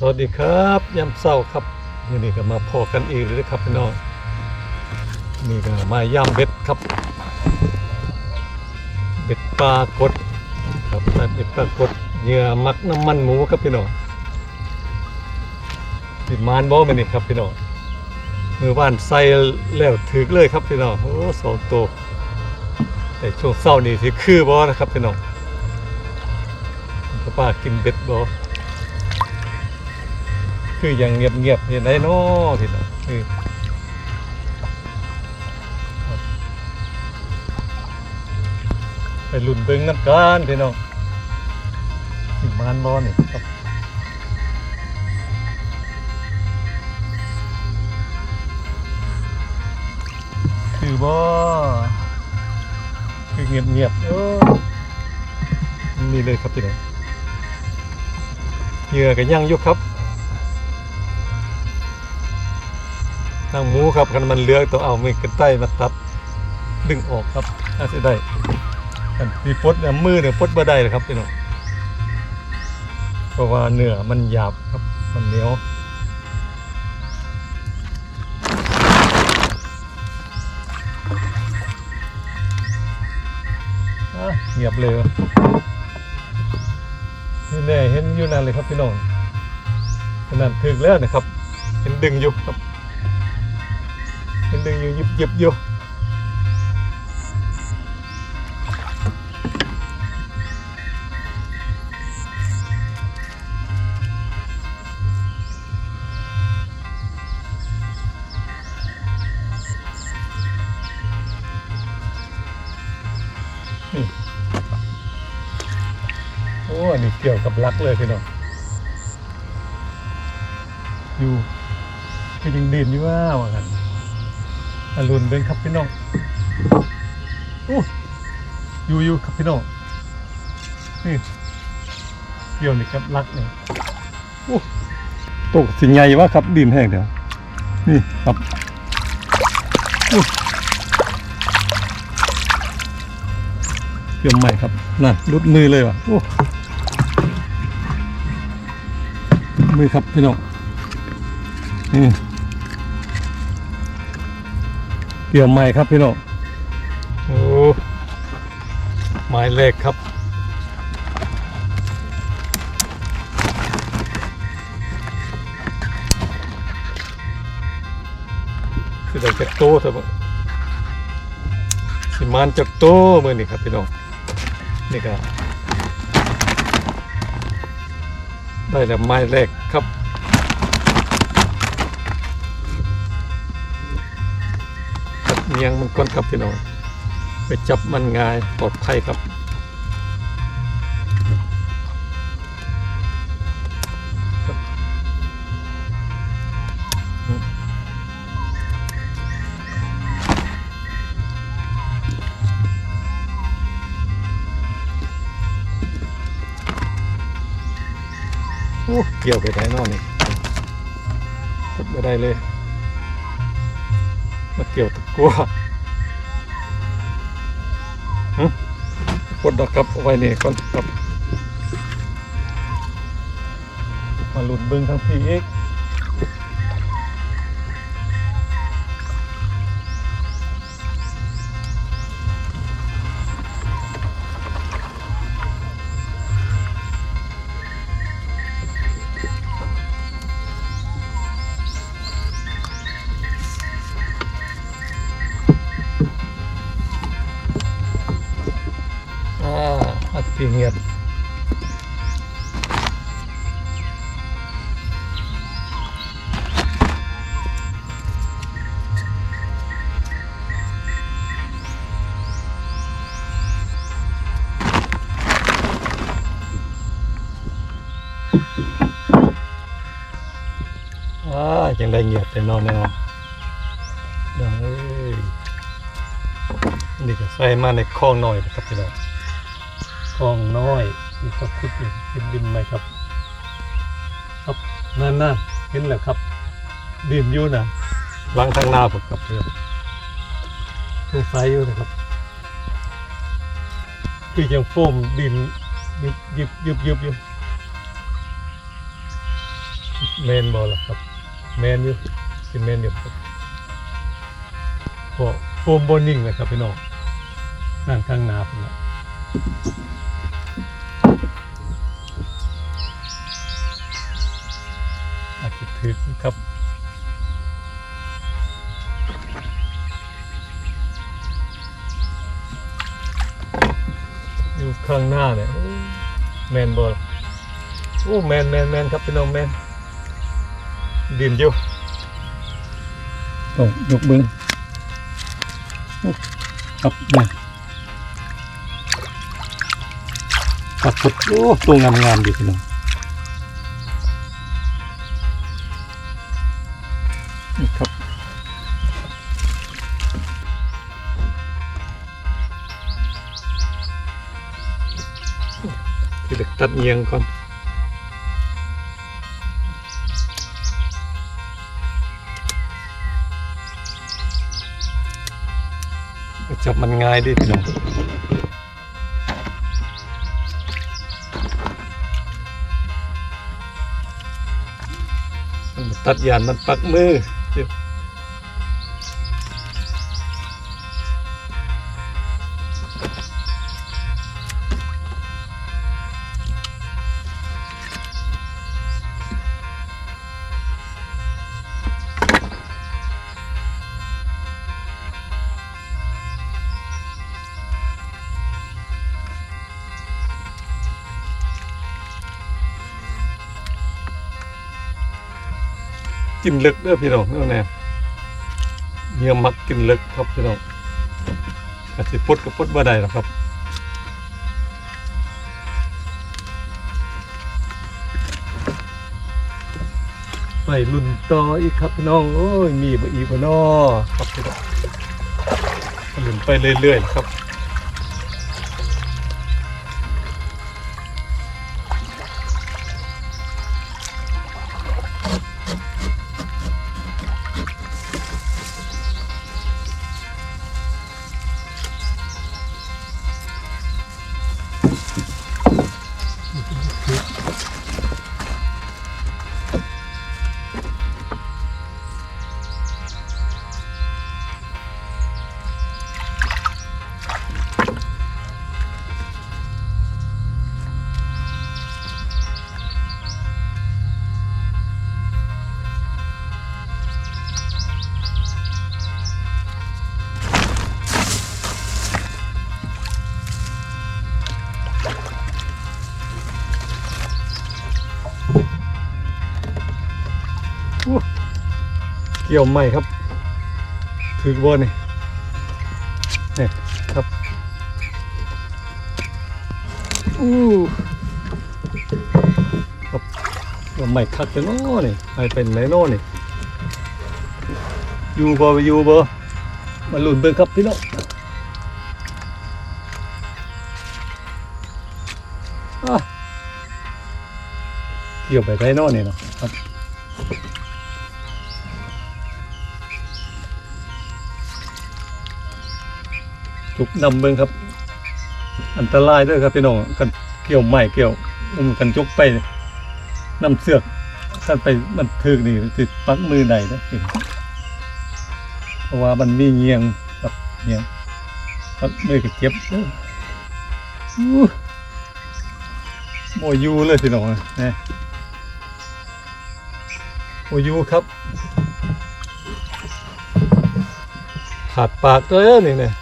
สวัสดีครับยามเศร้าครับวันนี้ก็มาพอกันอีกเลยครับพี่น้องนี่ก็มาย่ำเบ็ดครับ เบ็ดปลากดครับเบ็ดปลากดเหยื่อมักน้ำมันหมูครับพี่น้องติดมานบ่มานี่ครับพี่น้องมือว่านใส่แล้วถึกเลยครับพี่น้องโอ้สองตัวแต่ช่วงเศร้านี่ที่คือบ่นะครับพี่น้องป้ากินเบ็ดบ่ คืออย่างเงียบๆอย่างไรเนาะพี่น้องคือไปลุ่นเบิ้งน้ำกันพี่น้องสิมานบอนี่ครับคือบ่คือเงียบๆโอ้นี่เลยครับพี่น้องเหยื่อกันย่างยุกครับ ทางหมูครับคันมันเลือกต้องเอามือกันใต้มาตัดดึงออกครับอาจะได้อันมีปลดเนี่ยมือเนี่ยปลดบ่ได้เลยครับพี่น้องเพราะว่าเนื้อมันหยาบครับมันเหนียวเงียบเลยนี่แน่เห็นอยู่นั่นเลยครับพี่น้องขนาดถึกแล้วนะครับ เห็นดึงอยู่ครับ เป็นดึงอยู่ยิบยิบอยู่โอ้อันนี้เกี่ยวกับลักเลยพี่น้องอยู่คือยังดินอยู่ว่าว่ากัน อรุณเบิ้งครับพี่น้องอู้อยู่อยู่ครับพี่น้องนี่เกี่ยวนี่ครับรักนี่อู้ตกสิใหญ่วะครับดินแห้งเดี๋ยวนี่ครับอู้เกี่ยวใหม่ครับนั่นรุดมือเลยวะโอ้มือครับพี่น้องนี่ เกี่ยวใหม่ครับพี่น้องโอ้ไม้เล็กครับคือได้จากโตเถอะบ่สิมานจากโตเมื่อนี่ครับพี่น้องนี่ก็ได้แล้วไม้แรก ครับจับเนียงมันก้นครับพี่น้องไปจับมันง่ายปลอดภัยครับโอ้เกี่ยวไปได้นอนนี่กดไม่ได้เลย เกี่ยวตะกัวหึกดดอกครับเอาไว้นี่ก่อนครับ มาหลุดบึงทั้งพี่เอก เงียบอ่ายังได้เงียบแต่นอนแนวดังเอ้ยนี่ก็ใส่มาในคลองหน่อยนะครับพี่น้อง คลองน้อยมีเขาขุดอยู่ดินดินไหมครับ ครับนั่นนั่นเห็นแล้วครับ ดินอยู่นะหลังทางหน้าผมครับเพื่อนสงสัยอยู่นะครับ คือยังโฟมดินยิบยิบยิบยิบยิบแมนบอลครับ แมนอยู่สิแมนอยู่ครับพอโฟมบอนิ่งเลยครับพี่น้องนั่งข้างหน้าผมละ ถึกครับอยู่ข้างหน้าเนี่ยแมนบอลโอ้แมนแมนแมนครับพี่น้องแมนดินอยู่ต้องยกมือโอ้ครับแมนครับพุดโอ้ตัวงามๆดีพี่น้อง อียงก่อนจับมันง่ายดิพี่น้องตัดยานมันปักมือ กินลึกเด้อพี่น้องนั่นแน่เมียมักกินลึกครับพี่น้องอาจสิพุดกับพุดบ่ได้หรอกครับไปรุ่นต่ออีกครับพี่น้องโอ้ยมีบ่อีกบ่นอครับพี่น้องรุ่นไปเรื่อยๆครับ กี่ยวใหม่ครับ ถือบอลนี่นี่ครับอู้ครับเกี่ยวใหม่คักจะน้อนี่ไปเป็นไหนน้อนี่อยู่บ่อยู่บ่มาลุ้นเบิ่งครับพี่น้องอะเกี่ยวไปได้น้อนี่เนาะครับ จุกนำเบิ่งครับ อันตรายด้วยครับพี่น้องกันเกี่ยวไม้เกี่ยวอุ้มกันจกไปนำเสือกกันไปมันถึกนี่ติดปักมือใดนะพี่น้องเพราะว่ามันมีเงียงครับเงียงปักมือก็เจ็บอู้โมยูเลยพี่น้องนะโมยูครับ ขาดปากเอ้อนี่เนี่ย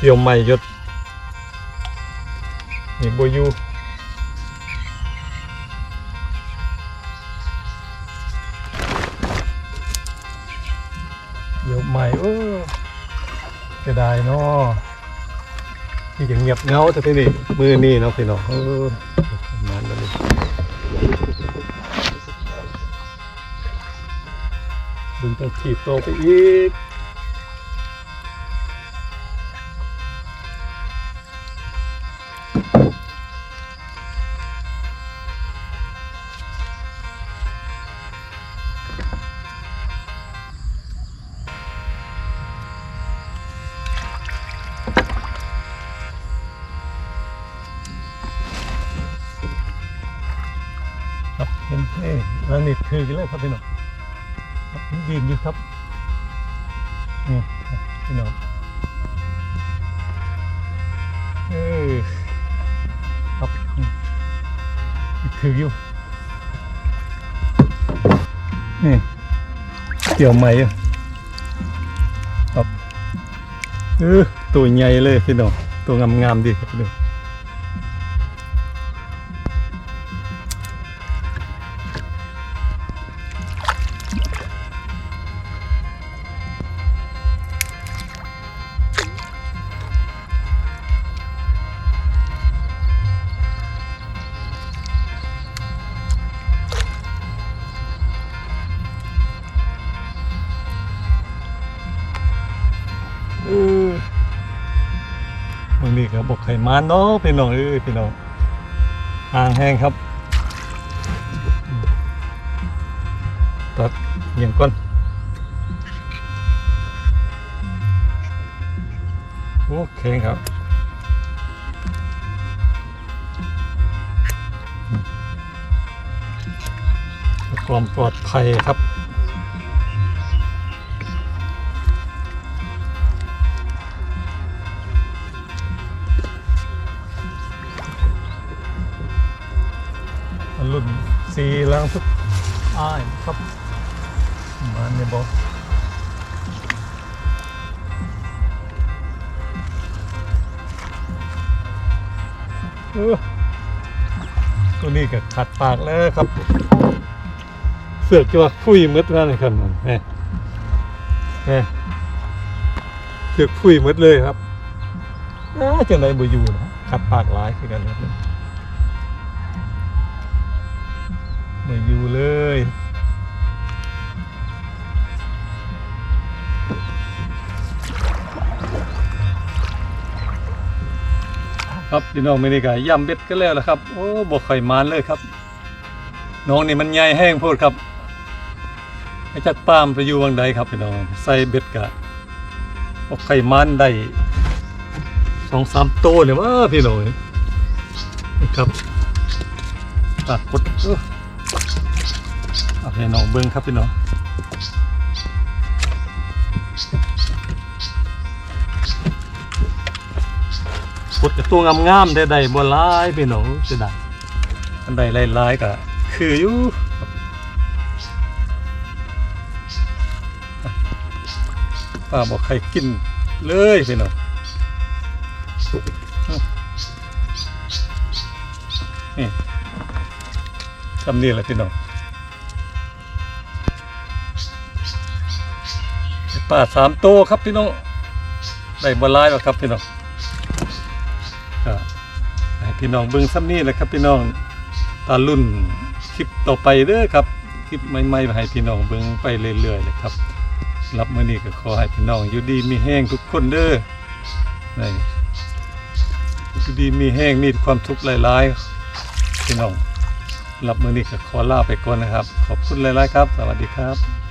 เกี่ยวใหม่ยศนี่บอยู่เกี่ยวใหม่เออจะได้เนาะที่จะเงียบเงาแต่ที่นี่มือนี่เนาะพี่น้องเออประมาณนั้นเลยดึงต้องขีดโตไปอีก นเอ้ยแล้วนี่ถือกันเลยครับพี่น้องยืนอยู่ครับ นี่พี่น้องเออครับถืออยู่ นี่เกี่ยวไหมอะครับเออตัวใหญ่เลยพี่น้อง ตัวงามๆดีครับพี่น้อง อบางทีก็บอกไข่มานเนาะพี่น้องเอ้ยพี่น้องห่างแห้งครับตัดเงียงก่อนโอเคครับความปลอดภัยครับ สีล้างทุกอ้ายครับมาเนี่ยบอกตัวนี้ก็ขัดปากแล้วครับ เสือกจะว่าฟุยมืดแล้วนะครับมันแหม่แหม่เสือกฟุยมืดเลยครับอาจังไรบ่อยู่นะขัดปากหลายคือกันครั ไม่อยู่เลยครับพี่น้องไม่ได้กย่ำเบ็ดกันแล้วละครับ โอ้บอกไข่มานเลยครับ น้องนี่มันใหญ่แห้งโพดครับไอ้จักปามไปอยู่วังใดครับพี่น้องใส่เบ็ดกะบอกไข่มานได้สองสามโตเลยว่าพี่น้องนี่ครับปากกด เอ้อเอาให้น้องเบิ้งครับพี่น้องกดกับตัวงามๆได้ได้บ่หลายพี่น้องจะได้อันใดหลายๆก็คืออยู่ป้าบอกใครกินเลยพี่น้องนี่ ทำนี่แหละพี่น้องป่าสามโตวครับพี่น้องได้บอลายแล้วครับพี่น้องก็ให้พี่น้องเบิ่งซ้ำนี่แหละครับ พี่น้องตารุ่นคลิปต่อไปเด้อครับคลิปใหม่ๆให้พี่น้องเบิ่งไปเรื่อยๆเลยครับ รับมือนี้ก็ขอให้พี่น้องอยู่ดีมีแห้งทุกคนเด้อนี่อยู่ดีมีแห้งมีความทุกข์หลายๆพี่น้อง รับมือนี้ก็ขอลาไปก่อนนะครับ ขอบคุณหลายๆครับ สวัสดีครับ